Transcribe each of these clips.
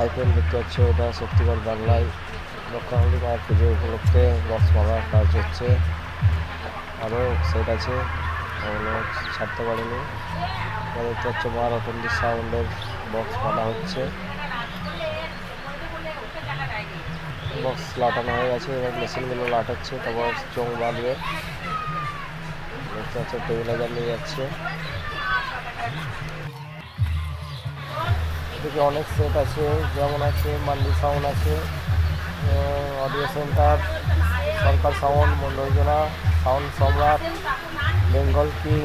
IPL দেখতে পাচ্ছ, এটা শক্তিগড় বাংলায়। লক্ষাহলি মায়ের পুজো উপলক্ষে বক্স মারার কাজ হচ্ছে। আরও সেট আছে। ওগুলো ছাড়তে পারিনি। দেখতে পাচ্ছ মা রতনজির সাউন্ডের বক্স বাঁধা হচ্ছে। বক্স লাটানো হয়ে গেছে, এবার মেশিনগুলো লাটাচ্ছে, তারপর চোখ বাঁধবে। দেখতে পাচ্ছ টেবিলাইজার নিয়ে যাচ্ছে। এদিকে অনেক সেট আছে, যেমন আছে মান্ডি সাউন্ড আছে audio centre Sarkar sound Manoranjana sound Samrat Bengal king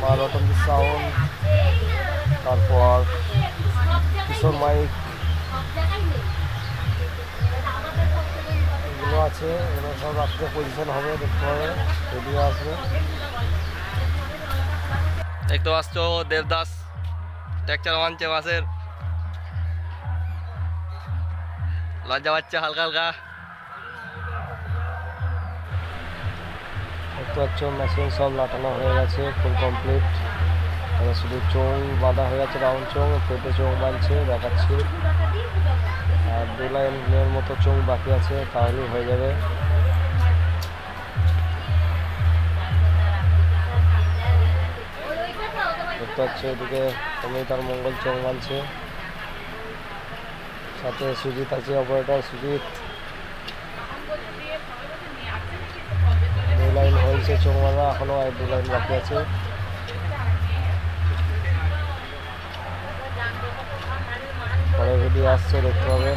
মা রতনজি সাউন্ড তারপর কিশোর মাইক এগুলো আছে, এগুলো সব রাত্রে পজিশন হবে, দেখতে হবে রেডিও আসবে। দেখতে পাচ্ছ দেবদাস ট্যাকচার ওয়ান মাসের লজ্জা পাচ্ছে হালকা হালকা। দেখতে পাচ্ছ মেশিন সব লাটানো হয়ে গেছে ফুল কমপ্লিট এবার শুধু চোং বাঁধা হয়ে গেছে রাউন্ড চোং পেটে চোং বাঁধছে, দেখাচ্ছি। আর দু লাইনের মতো চোং বাকি আছে, তাহলেই হয়ে যাবে। দেখতে পাচ্ছ, এদিকে অমিতার মঙ্গল চোং বাঁধছে। সাথে সুজিত আছে অপারেটর সুজিত। দু লাইন হয়েছে চোখ মারা এখনও আর দু লাইন বাকি আছে। পরে ভিডিও আসছে, দেখতে হবে।